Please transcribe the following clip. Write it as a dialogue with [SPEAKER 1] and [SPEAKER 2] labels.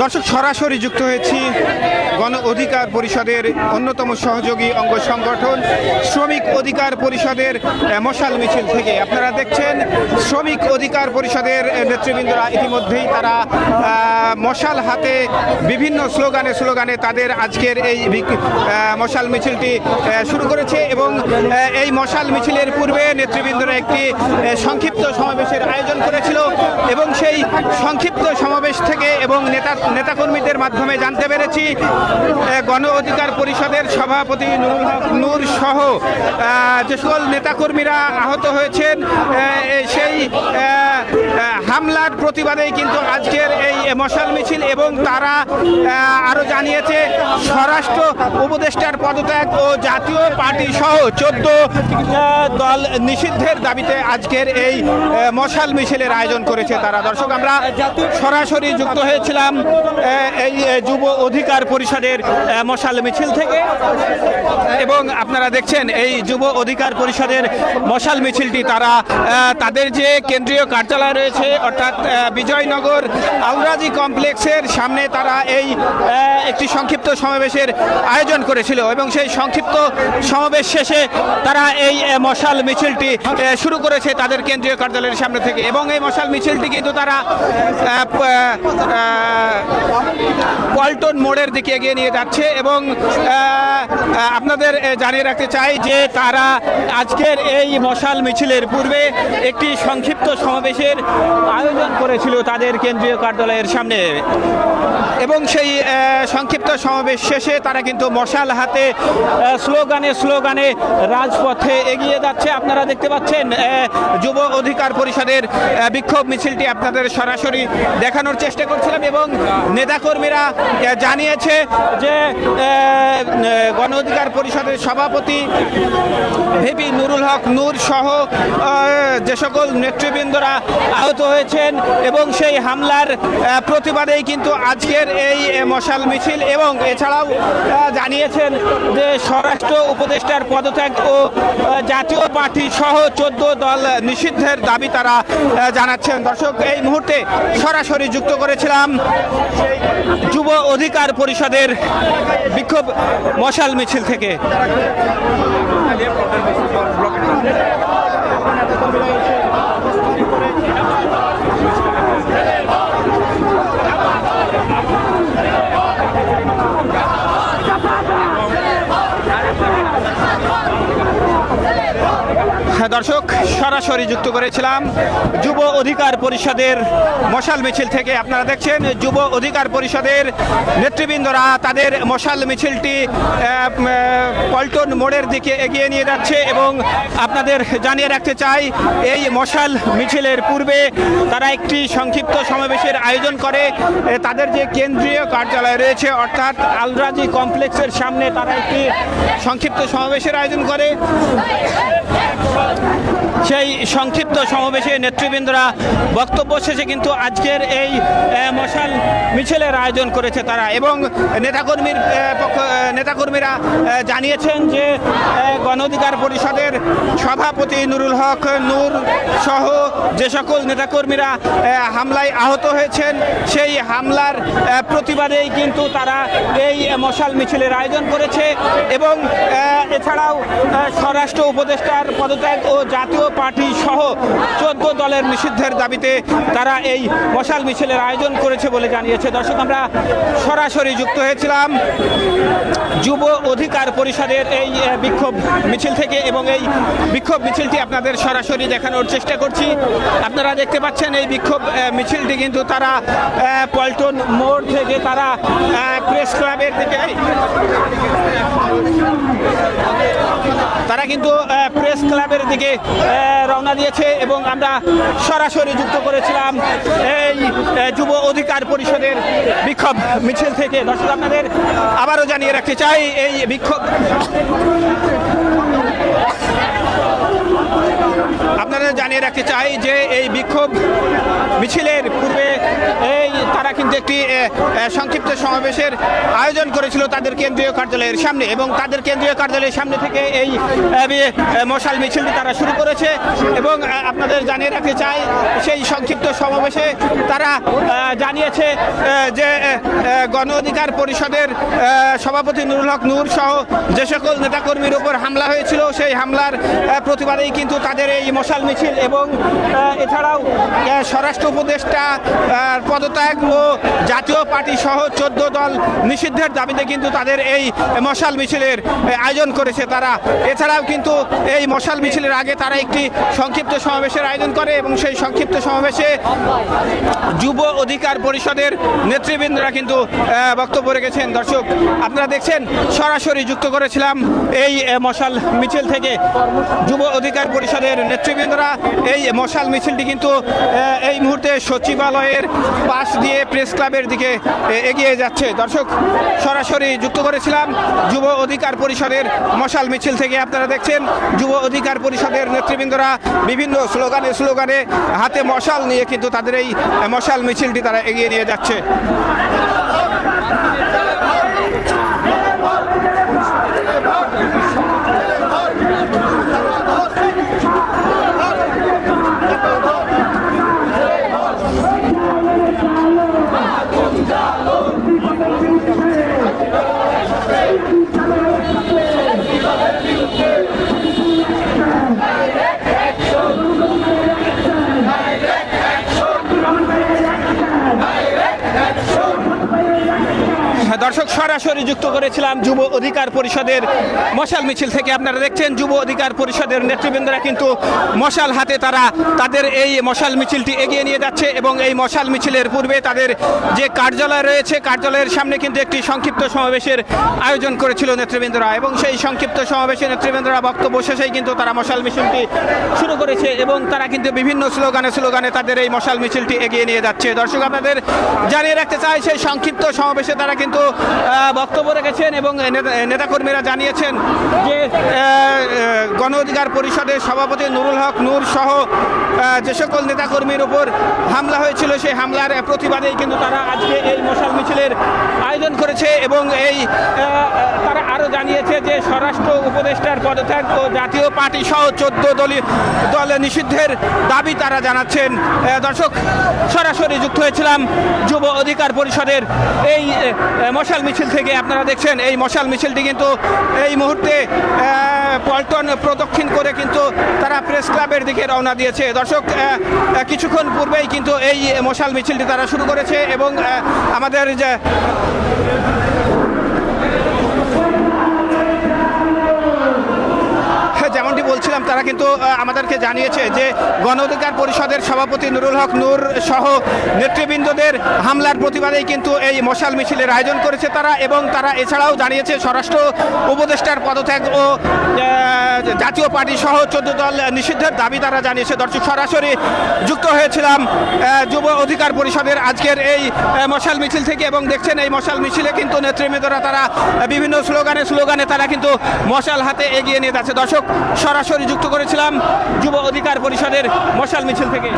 [SPEAKER 1] দর্শক, সরাসরি যুক্ত হয়েছি গণ অধিকার পরিষদের অন্যতম সহযোগী অঙ্গ সংগঠন শ্রমিক অধিকার পরিষদের মশাল মিছিল থেকে। আপনারা দেখছেন শ্রমিক অধিকার পরিষদের নেতৃবৃন্দরা ইতিমধ্যেই তারা মশাল হাতে বিভিন্ন স্লোগানে স্লোগানে তাদের আজকের এই মশাল মিছিলটি শুরু করেছে এবং এই মশাল মিছিলের পূর্বে নেতৃবৃন্দরা একটি সংক্ষিপ্ত সমাবেশের আয়োজন করেছিল এবং সেই সংক্ষিপ্ত সমাবেশ থেকে এবং নেতা নেতাকর্মীদের মাধ্যমে জানতে পেরেছি গণ অধিকার পরিষদের সভাপতি নুরুল হক নূর সহ যে সকল নেতাকর্মীরা আহত হয়েছেন সেই হামলার প্রতিবাদেই কিন্তু আজকের এই মশাল মিছিল এবং তারা আহ, আরও জানিয়েছে স্বরাষ্ট্র উপদেষ্টার পদত্যাগ ও জাতীয় পার্টি সহ চোদ্দ দল নিষিদ্ধের দাবিতে আজকের এই মশাল মিছিলের আয়োজন করেছে তারা। দর্শক আমরা সরাসরি যুক্ত হয়েছিলাম এই যুব অধিকার পরিষদের মশাল মিছিল থেকে। এবং আপনারা দেখছেন এই যুব অধিকার পরিষদের মশাল মিছিলটি তারা তাদের যে কেন্দ্রীয় কার্যালয় রয়েছে অর্থাৎ বিজয়নগর আউরাজি কমপ্লেক্সের সামনে তারা এই একটি সংক্ষিপ্ত সমাবেশের আয়োজন করেছিল এবং সেই সংক্ষিপ্ত সমাবেশ শেষে তারা এই মশাল মিছিলটি শুরু করেছে তাদের কেন্দ্রীয় কার্যালয়ের সামনে থেকে এবং এই মশাল মিছিলটি কিন্তু তারা পল্টন মোড়ের দিকে এগিয়ে নিয়ে যাচ্ছে এবং আপনাদের জানিয়ে রাখতে চাই যে তারা আজকের এই মশাল মিছিলের পূর্বে একটি সংক্ষিপ্ত সমাবেশের আয়োজন করেছিল তাদের কেন্দ্রীয় কার্যালয়ের সামনে। এবং সেই সংক্ষিপ্ত সমাবেশ শেষে তারা কিন্তু মশাল হাতে স্লোগানে স্লোগানে রাজপথে এগিয়ে যাচ্ছে। আপনারা দেখতে পাচ্ছেন যুব অধিকার পরিষদের বিক্ষোভ মিছিলটি আপনাদের সরাসরি দেখানোর চেষ্টা করছিলাম এবং নেতাকর্মীরা জানিয়েছে যে গণ অধিকার পরিষদের সভাপতি ভিপি নুরুল হক নূর সহ যে সকল নেতৃবৃন্দরা আহত হয়েছেন এবং সেই হামলার প্রতিবাদেই কিন্তু আজকের এই মশাল মিছিল এবং এছাড়াও জানিয়েছেন যে স্বরাষ্ট্র উপদেষ্টার পদত্যাগ ও জাতীয় পার্টি সহ চোদ্দ দল নিষিদ্ধের দাবি তারা জানাচ্ছেন। দর্শক, এই মুহূর্তে সরাসরি যুক্ত করেছিলাম যুব অধিকার পরিষদের বিক্ষোভ মশাল মিছিল থেকে। দর্শক, সরাসরি যুক্ত করেছিলাম যুব অধিকার পরিষদের মশাল মিছিল থেকে। আপনারা দেখছেন, যুব অধিকার পরিষদের নেতৃবৃন্দরা তাদের মশাল মিছিলটি পল্টন মোড়ের দিকে এগিয়ে নিয়ে যাচ্ছে এবং আপনাদের জানিয়ে রাখতে চাই, এই মশাল মিছিলের পূর্বে তারা একটি সংক্ষিপ্ত সমাবেশের আয়োজন করে। তাদের যে কেন্দ্রীয় কার্যালয় রয়েছে, অর্থাৎ আলরাজি কমপ্লেক্সের সামনে তারা একটি সংক্ষিপ্ত সমাবেশের আয়োজন করে। Thank you. সেই সংক্ষিপ্ত সমাবেশে নেতৃবৃন্দরা বক্তব্য শেষে কিন্তু আজকের এই মশাল মিছিলের আয়োজন করেছে তারা এবং নেতাকর্মীর পক্ষ নেতাকর্মীরা জানিয়েছেন যে গণ অধিকার পরিষদের সভাপতি নুরুল হক, নূর সহ যে সকল নেতাকর্মীরা হামলায় আহত হয়েছেন, সেই হামলার প্রতিবাদেই কিন্তু তারা এই মশাল মিছিলের আয়োজন করেছে এবং এছাড়াও স্বরাষ্ট্র উপদেষ্টার পদত্যাগ ও জাতীয় পার্টি সহ চোদ্দ দলের নিষিদ্ধের দাবিতে তারা এই মশাল মিছিলের আয়োজন করেছে বলে জানিয়েছে। দর্শক, আমরা সরাসরি যুক্ত হয়েছিলাম যুব অধিকার পরিষদের এই বিক্ষোভ মিছিল থেকে এবং এই বিক্ষোভ মিছিলটি আপনাদের সরাসরি দেখানোর চেষ্টা করছি। আপনারা দেখতে পাচ্ছেন এই বিক্ষোভ মিছিলটি কিন্তু তারা পল্টন মোড় থেকে তারা প্রেস ক্লাবের দিকে তারা কিন্তু প্রেস ক্লাবের দিকে রওনা দিয়েছে এবং আমরা সরাসরি যুক্ত করেছিলাম এই যুব অধিকার পরিষদের বিক্ষোভ মিছিল থেকে। দর্শক, আপনাদের আবারও জানিয়ে রাখতে চাই, এই বিক্ষোভ আপনারা জানিয়ে রাখতে চাই যে এই বিক্ষোভ মিছিলের পূর্বে এই তারা কিন্তু একটি সংক্ষিপ্ত সমাবেশের আয়োজন করেছিল তাদের কেন্দ্রীয় কার্যালয়ের সামনে এবং তাদের কেন্দ্রীয় কার্যালয়ের সামনে থেকে এই মশাল মিছিলটি তারা শুরু করেছে এবং আপনাদের জানিয়ে রাখতে চাই, সেই সংক্ষিপ্ত সমাবেশে তারা জানিয়েছে যে গণ অধিকার পরিষদের সভাপতি নুরুল হক নূর সহ যে সকল নেতাকর্মীর উপর হামলা হয়েছিল, সেই হামলার প্রতিবাদেই কিন্তু তাদের এই মশাল মিছিল এবং এছাড়াও স্বরাষ্ট্র উপদেষ্টা পদত্যাগ ও জাতীয় পার্টি সহ চোদ্দ দল নিষিদ্ধের দাবিতে কিন্তু তাদের এই মশাল মিছিলের আয়োজন করেছে তারা। এছাড়াও কিন্তু এই মশাল মিছিলের আগে তারা একটি সংক্ষিপ্ত সমাবেশের আয়োজন করে এবং সেই সংক্ষিপ্ত সমাবেশে যুব অধিকার পরিষদের নেতৃবৃন্দরা কিন্তু বক্তব্য রেখেছেন। দর্শক, আপনারা দেখছেন, সরাসরি যুক্ত করেছিলাম এই মশাল মিছিল থেকে। যুব অধিকার পরিষদের নেতৃবৃন্দরা এই মশাল মিছিলটি কিন্তু এই মুহূর্তে সচিবালয়ের পাশ দিয়ে প্রেস ক্লাবের দিকে এগিয়ে যাচ্ছে। দর্শক, সরাসরি যুক্ত করেছিলাম যুব অধিকার পরিষদের মশাল মিছিল থেকে। আপনারা দেখছেন, যুব অধিকার পরিষদের নেতৃবৃন্দরা বিভিন্ন স্লোগানে স্লোগানে হাতে মশাল নিয়ে কিন্তু তাদের এই মশাল মিছিলটি তারা এগিয়ে নিয়ে যাচ্ছে। দর্শক সরাসরি যুক্ত করেছিলাম যুব অধিকার পরিষদের মশাল মিছিল থেকে। আপনারা দেখছেন, যুব অধিকার পরিষদের নেতৃবৃন্দরা কিন্তু মশাল হাতে তারা তাদের এই মশাল মিছিলটি এগিয়ে নিয়ে যাচ্ছে এবং এই মশাল মিছিলের পূর্বে তাদের যে কার্যালয় রয়েছে, কার্যালয়ের সামনে কিন্তু একটি সংক্ষিপ্ত সমাবেশের আয়োজন করেছিল নেতৃবৃন্দরা এবং সেই সংক্ষিপ্ত সমাবেশে নেতৃবৃন্দরা বক্তব্য শেষেই কিন্তু তারা মশাল মিছিলটি শুরু করেছে এবং তারা কিন্তু বিভিন্ন স্লোগানে স্লোগানে তাদের এই মশাল মিছিলটি এগিয়ে নিয়ে যাচ্ছে। দর্শক, আপনাদের জানিয়ে রাখতে চাই, সেই সংক্ষিপ্ত সমাবেশে তারা কিন্তু বক্তব্য রেখেছেন এবং নেতা- নেতাকর্মীরা জানিয়েছেন যে গণ অধিকার পরিষদের সভাপতি নুরুল হক নূর সহ যে সকল নেতাকর্মীর উপর হামলা হয়েছিল, সেই হামলার প্রতিবাদেই কিন্তু তারা আজকে এই মশাল মিছিলের আয়োজন করেছে এবং এই তারা আরও জানিয়েছে যে স্বরাষ্ট্র উপদেষ্টার পদত্যাগ ও জাতীয় পার্টি সহ চোদ্দ দলীয় দল নিষিদ্ধের দাবি তারা জানাচ্ছেন। দর্শক, সরাসরি যুক্ত হয়েছিলাম যুব অধিকার পরিষদের এই মশাল মিছিল থেকে আপনারা দেখছেন এই মশাল মিছিলটি কিন্তু এই মুহূর্তে পল্টন প্রদক্ষিণ করে কিন্তু তারা প্রেস ক্লাবের দিকে রওনা দিয়েছে। দর্শক কিছুক্ষণ পূর্বেই কিন্তু এই মশাল মিছিলটি তারা শুরু করেছে এবং আমাদের যে হ্যাঁ, যেমনটি বলছিলাম তারা কিন্তু আমাদেরকে জানিয়েছে যে গণ অধিকার পরিষদের সভাপতি নুরুল হক নূর সহ নেতৃবৃন্দদের হামলার প্রতিবাদেই কিন্তু এই মশাল মিছিলের আয়োজন করেছে তারা এবং তারা এছাড়াও জানিয়েছে স্বরাষ্ট্র উপদেষ্টার পদত্যাগ ও জাতীয় পার্টি সহ চোদ্দ দল নিষিদ্ধের দাবি তারা জানিয়েছে। দর্শক, সরাসরি যুক্ত হয়েছিলাম যুব অধিকার পরিষদের আজকের এই মশাল মিছিল থেকে এবং দেখছেন এই মশাল মিছিলে কিন্তু নেতৃবৃন্দরা তারা বিভিন্ন স্লোগানে স্লোগানে তারা কিন্তু মশাল হাতে এগিয়ে নিয়ে যাচ্ছে। দর্শক, সরাসরি যুক্ত করেছিলাম যুব অধিকার পরিষদের মশাল মিছিল থেকে।